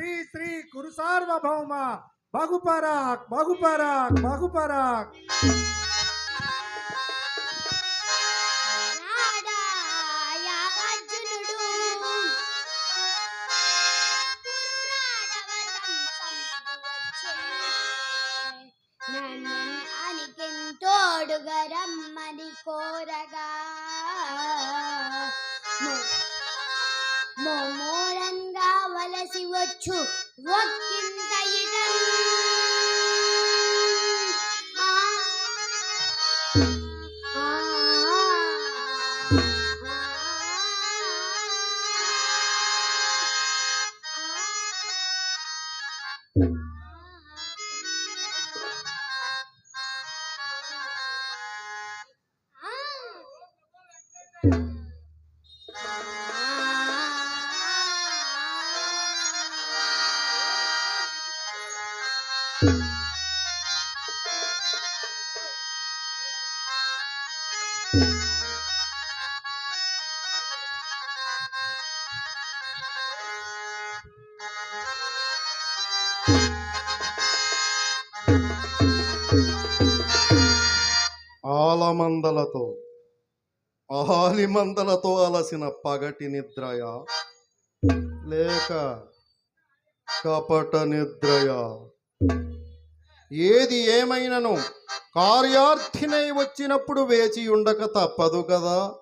శ్రీ శ్రీ గురు సార్వభౌమ బగుపరాక్ బగుపరాక్ బగుపరాక్ ఆలమందలతో ఆలిమందలతో అలసిన పగటి నిద్రయ? లేక కపట నిద్రయ? ఏది ఏమైనను కార్యార్థినై వచ్చినప్పుడు వేచి ఉండక తప్పదు కదా?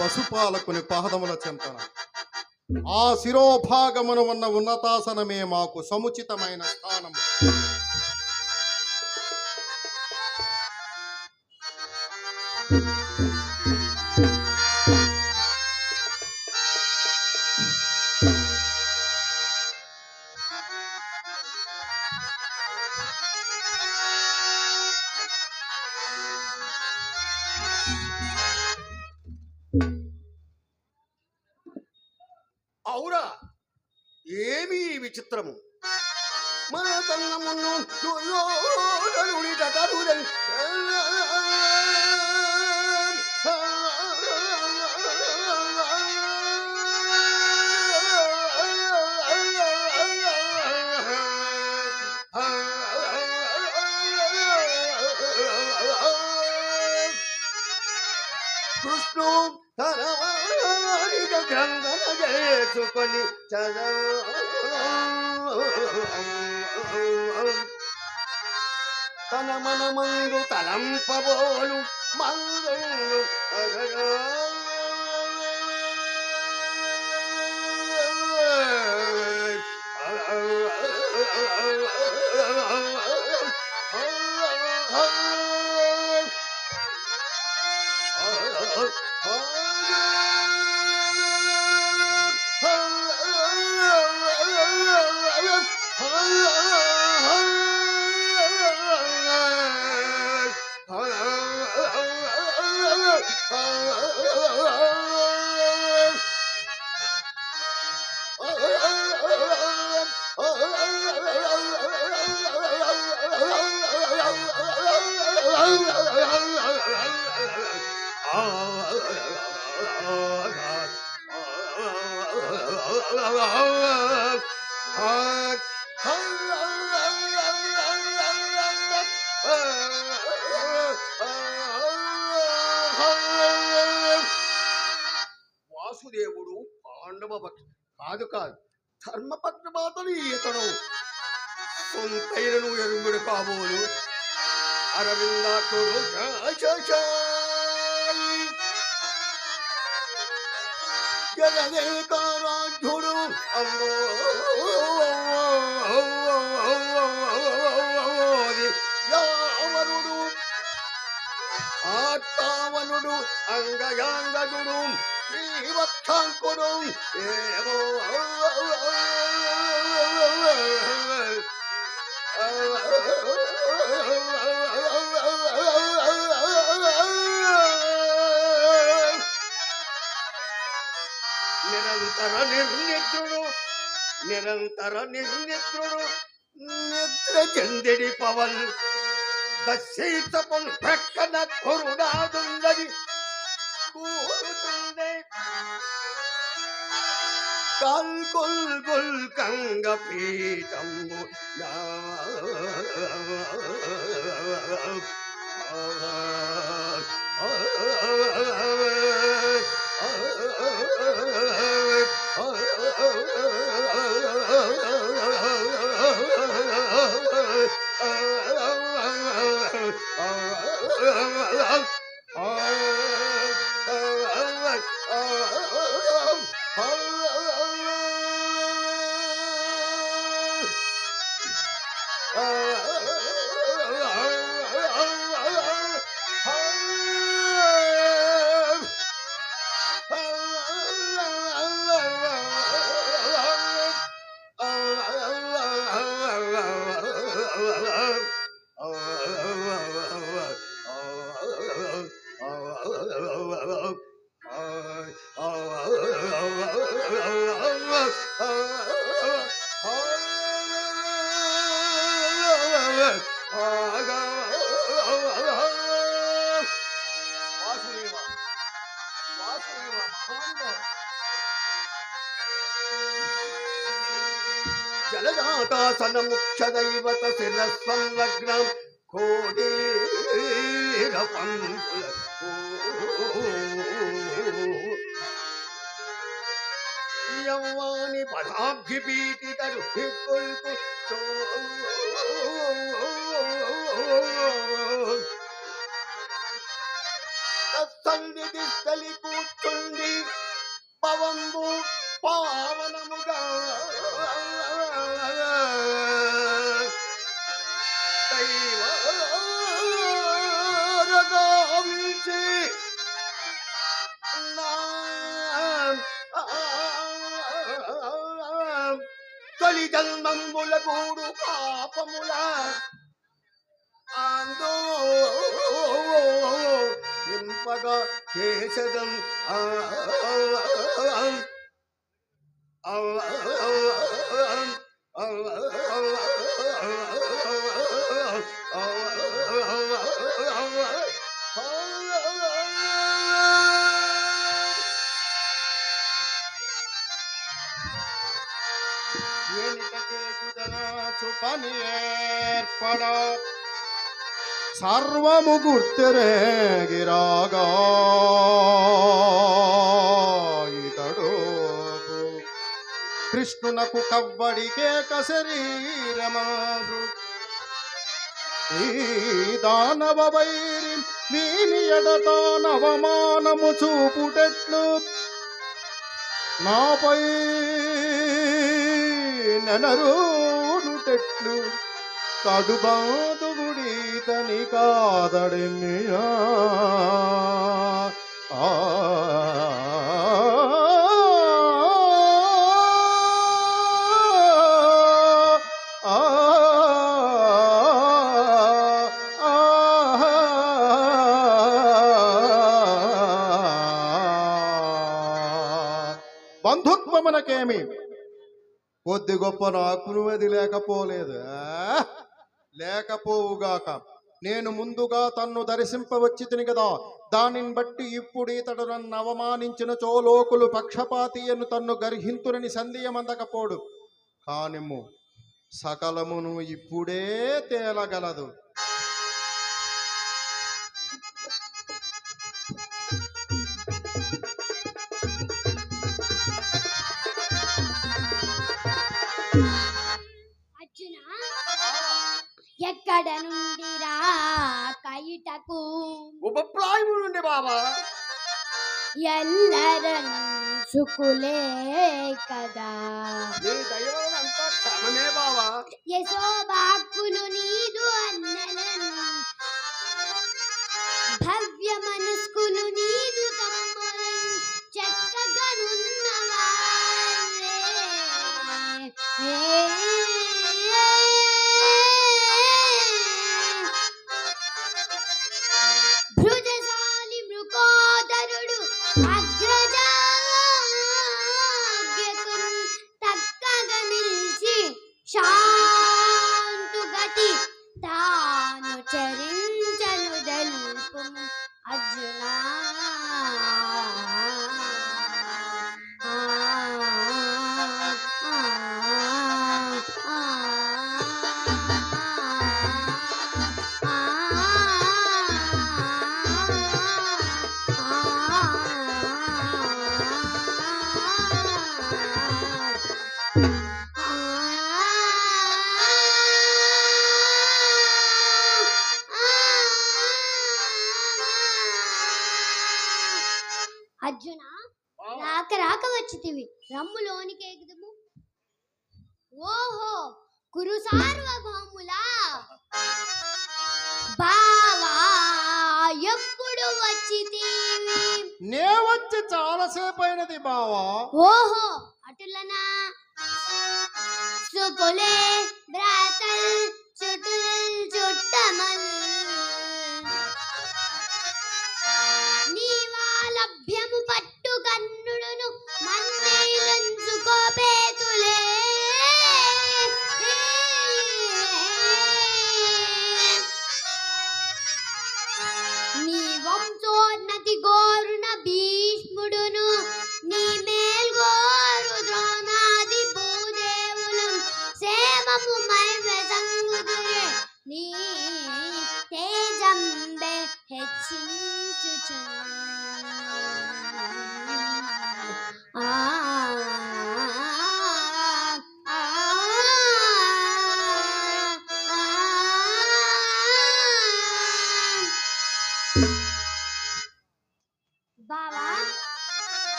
పశుపాలకుని పాదముల చెంతన. ఆ శిరోభాగమున ఉన్న ఉన్నతాసనమే మాకు సముచితమైన స్థానము. you చేసుకొని తన మనమందు తలంపబోలు మందు వాసుదేవుడు ధర్మపత్రమాతలు ఈతడు. సొంతైనను ఎరుముడు కాబోలు అరవిందాకుడు జగదేకారాధ్యుడు. అమ్మో యావరుడు ఆత్మావనుడు అంగయాంగదుడు శ్రీవత్సాంకుడు ఏమో నిరంతర నిర్నిద్రుడు నిరంతర నిర్నిద్రుడు నిద్ర చెందిడి పవన్. దశీతపల్ ప్రక్కన కొరుడాదున్నది கால் கொல் கொல் கங்க பீட்டம்பு Oh నా వాసుదేవ जलदातासन मुख्य दैवत शिरस्वलग्न कोडीरपङ्कुल यौवानि पदाब्धिपीटितरुभिकुल्कु तत्सन्निधिस्थलिकु యవ్వాని పవంబు పావనముగా. తొలి జన్మంబుల గూడు పాపముల سدم సర్వము గుర్తెరేగిరాగా ఇతడు కృష్ణునకు కవ్వడికే కశరీరమాదు ఈ దానవ వైరి వీని ఎడత నవమానము చూపుటెట్లు. నాపై నెనరునుటెట్లు. కడుబాదుగుడి తని కాదడెన్నియా ఆ. బంధుత్వమునకేమి? కొద్ది గొప్ప నాకు నువ్వది లేకపోలేదు లేకపోవుగాక. నేను ముందుగా తన్ను దర్శింపవచ్చి తిని కదా దానిని బట్టి ఇప్పుడు ఇతడు నన్ను అవమానించిన చోలోకులు పక్షపాతి అను తన్ను గర్హింతునని సందేయమందకపోడు కానిమ్ము సకలమును ఇప్పుడే తేలగలదు. అర్జున ఎక్కడ నుండి రా కైటకు ఉపప్రాయము నుండి బాబా ఎల్లరంచుకులే కదా. నీ దైవం అంతా క్షమమే బావా యశోబాక్కులు నీదు అన్నలను కురు సార్వభౌములా బావా ఎప్పుడు వచ్చితివి నే వచ్చి చాలాసేపు అయినది బావా. ఓహో అటులనా? సుకులే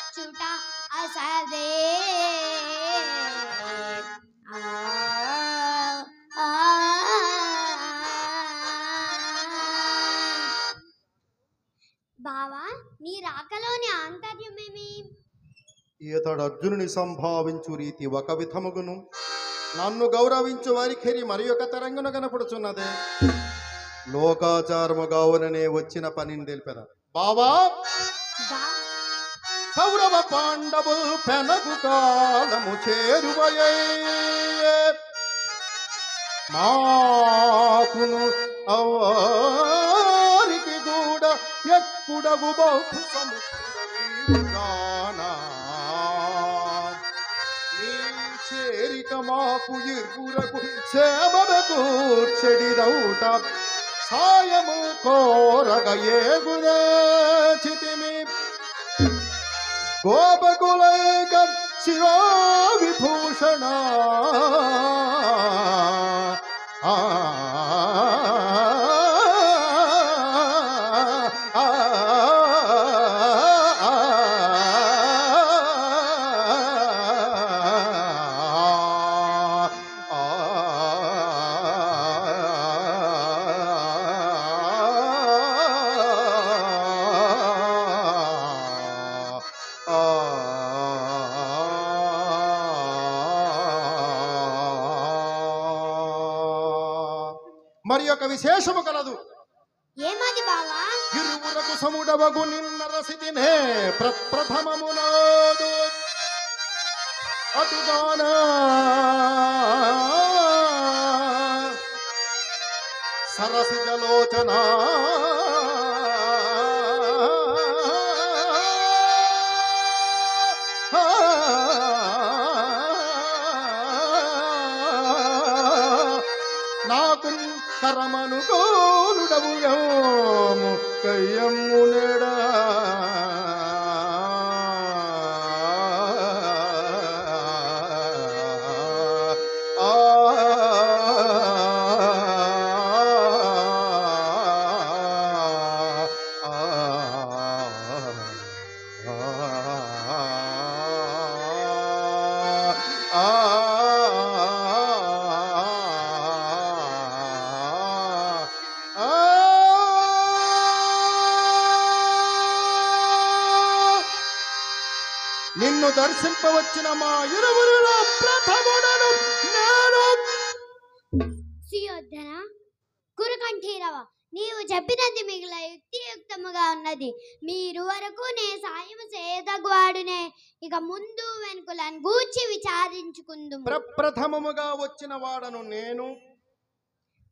నీవు అసదే బావా నీ రాకలోని ఆంతర్యమేమి? ఈతడు అర్జునుని సంభావించు రీతి ఒక విధముగును. నన్ను గౌరవించు వారిఖరి మరి ఒక తరంగును కనపడుచున్నదే. లోకాచారముగావుననే వచ్చిన పనిని తెలిపారు బావా! కౌరవ పాండవు పెనగు కాలము చేరువయే. మాకును అవారికి కూడా ఎక్కుడవు బౌద్ధ సముద్రవీరుగానా చేరిక మాకు ఇరువురకు సేవకు చెడిదౌట సాయము కోరగ ఏగుదేచితిమి గోపకులైక శిరో విభూషణ ఆ, ఆ, మరి ఒక విశేషము కలదు. ఏమది బావా? ఇరువురకు సముడవగు నిన్న రసిదినే ప్రప్రథమమునాదు అటుగాన? సరసిజలోచన La vida es un. నిన్ను దర్శింపవచ్చిన మా ఇరువురిలో ప్రథముడను నేను. సుయోధన కురుకంఠీరవ నీవు చెప్పినది మిగిలిన యుక్తియుక్తముగా ఉన్నది. మీరు వరకు నే సాయం చేయదగువాడునే. ఇక ముందు వెనుకలను గూర్చి విచారించుకుందుము. ప్రప్రథమముగా వచ్చిన వాడను నేను.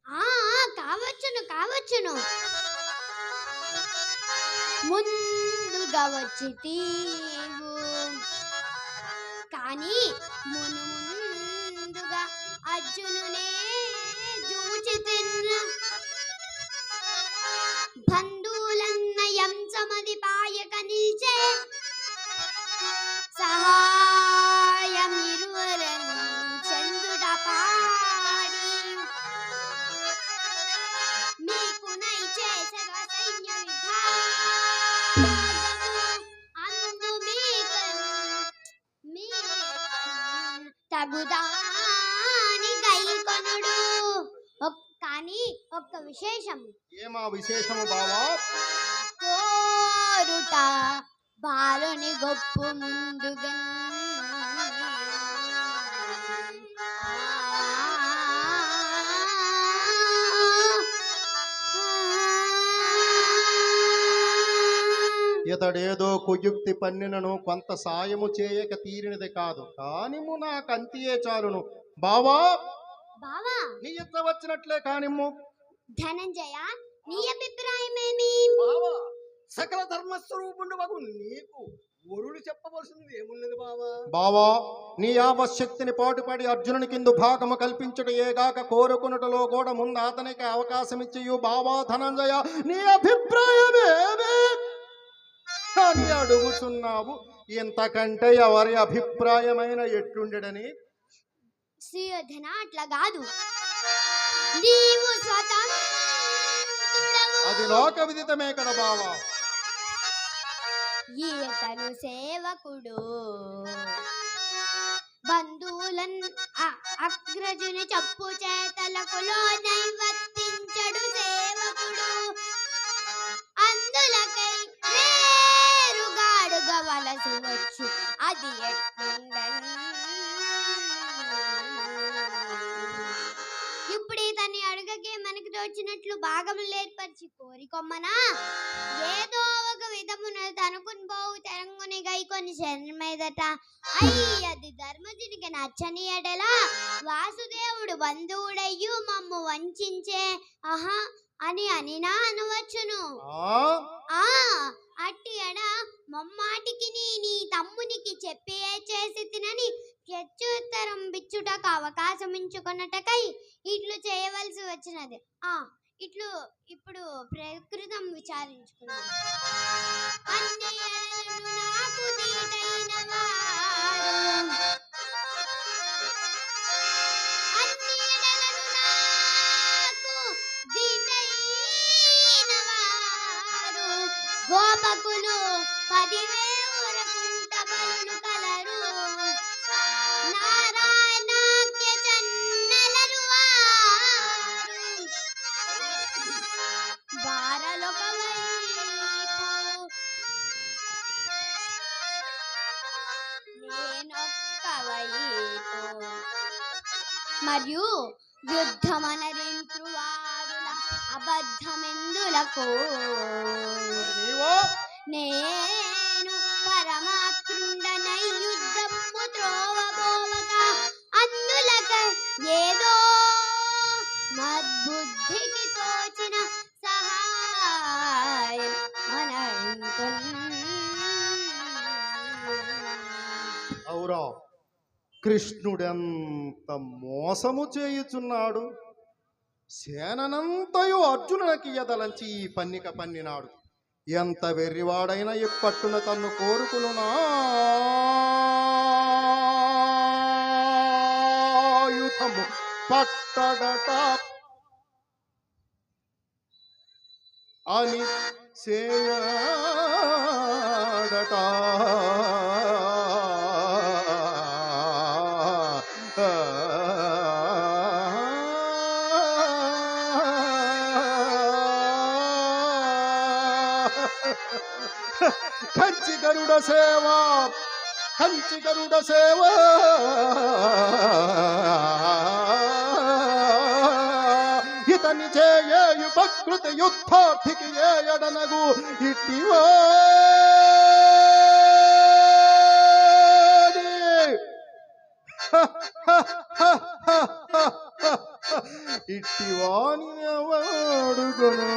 ఆ ఆ, కావచ్చును కావచ్చును. ముందుగా వచ్చి అని మును ముందుగా అర్జునునే చూచి తిన్నా. ఇతడేదో కుయుక్తి పన్నినను కొంత సాయము చేయక తీరినది కాదు. కానిము నాకు అంతియే చాలును. బావా! బావా! నీ ఇచ్చ వచ్చినట్లే కానిమ్ము. ధనంజయ నీ అభిప్రాయమేమి? బావా! సకల ధర్మస్వరూపుండు మగు నీకు వరుడు చెప్పవలసింది ఏమున్నది బావా? బావా నీ ఆవశక్తిని పాటుపడి అర్జునుని కింద భాగము కల్పించుట ఏగాక కోరుకున్నటలో కూడా ముందు అతనికి అవకాశం ఇచ్చియు బావా ధనంజయ నీ అభిప్రాయమేమి? అని అడుగుచున్నావు ఇంతకంటే ఎవరి అభిప్రాయమైన ఎట్లుండెడని? సుయోధన అట్లా కాదు. నీవు అది లోక విదితమే కదా బావా. ఈతను సేవకుడు. బంధువులన్ అగ్రజుని చెప్పు చేతలకు నైవర్తించడు వేరుగాడుగవలసి వచ్చు అది ఎట్లుండను? ఇప్పుడు ఇతన్ని అడుగకే మనకు తోచినట్లు భాగములు ఏర్పరిచి కోరికొమ్మనా ఏదో ఒక విధమున తనుకుని పోవు తెరంగుని గైకొని శరణమేదట అయ్యది ధర్మజునికి నచ్చని ఎడలా వాసుదేవుడు బంధువుడయ్యు మమ్ము వంచించే. ఆహా అని అనినా అనవచ్చును. ఆ? ఆ అట్టి ఎడ మమ్మాటికి నీ తమ్మునికి చెప్పి చేసి తినని ప్రత్యుత్తరం బిచ్చుటకు అవకాశం ఉంచుకొనటకై ఇట్లు చేయవలసి వచ్చినది. ఆ ఇట్లు ఇప్పుడు ప్రకృతం విచారించుకున్నాం అన్ని నాకు వారు గోపకులు పదివేవురకుంట బలు కలరు నారాయణాఖ్య నేనొక్క వైపు మరియు యుద్ధమనరించు వారుల అబద్ధమెందులకు నీవో? నేను పరమాత్రుండనై యుద్ధము త్రోవబోవక అందులక ఏదో మద్బుద్ధికి తోచిన సహాయం కృష్ణుడెంత మోసము చేయుచున్నాడు? సేననంతయు అర్జునునికి ఎదలంచి ఈ పన్నిక పన్నినాడు. ఎంత వెర్రివాడైనా ఇప్పట్టున తన్ను కోరుకును యుధము పట్టడట. అని చేయడట సేవ కంచి గరుడ సేవ ఇతని చేయు ప్రకృతి యుద్ధార్థికి ఏ ఎడనగు ఇట్టివా ఇట్టివాని ఎవడుగును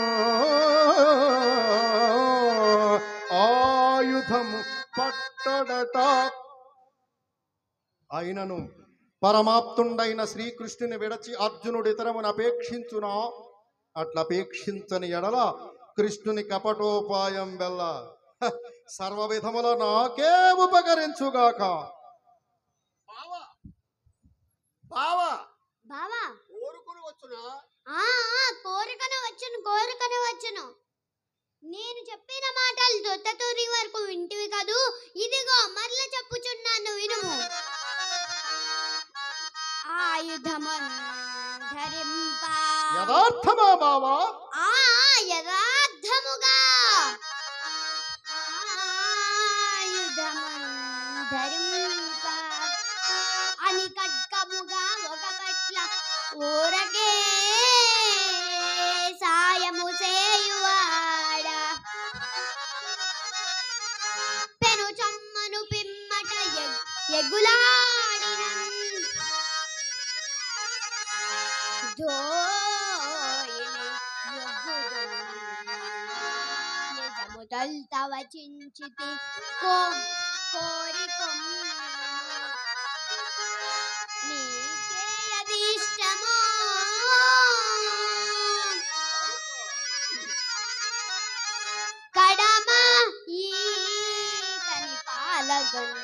అయినను పరమాప్తుండైన శ్రీకృష్ణుని విడచి అర్జునుడు ఇతరమును అపేక్షించునా? అట్లా అపేక్షించని ఎడల కృష్ణుని కపటోపాయం వెళ్ళ హ, సర్వ విధముల నాకే ఉపకరించుగాక. బావా! బావా! బావా! కోరుకుని వచ్చునా? ఆ ఆ, కోరికన వచ్చును కోరికన వచ్చును. నేను చెప్పిన మాటలు దొత్తతూరి వరకు వింటివి కదూ? ఇదిగో మరల చెప్పుచున్నాను వినుము. ఆయుధమున్ ధరింప యథార్థమా బావా ఆ యథార్థముగా. ఆయుధమున్ ధరింప అని కట్కముగా ఒక పట్ల ఊరకే సాయము చేయువాడ. పెను చమ్మను పిమ్మట ఎగ్- దోయిని చించితి నిజము తొల్త కడమ ఈ తని పాలగన్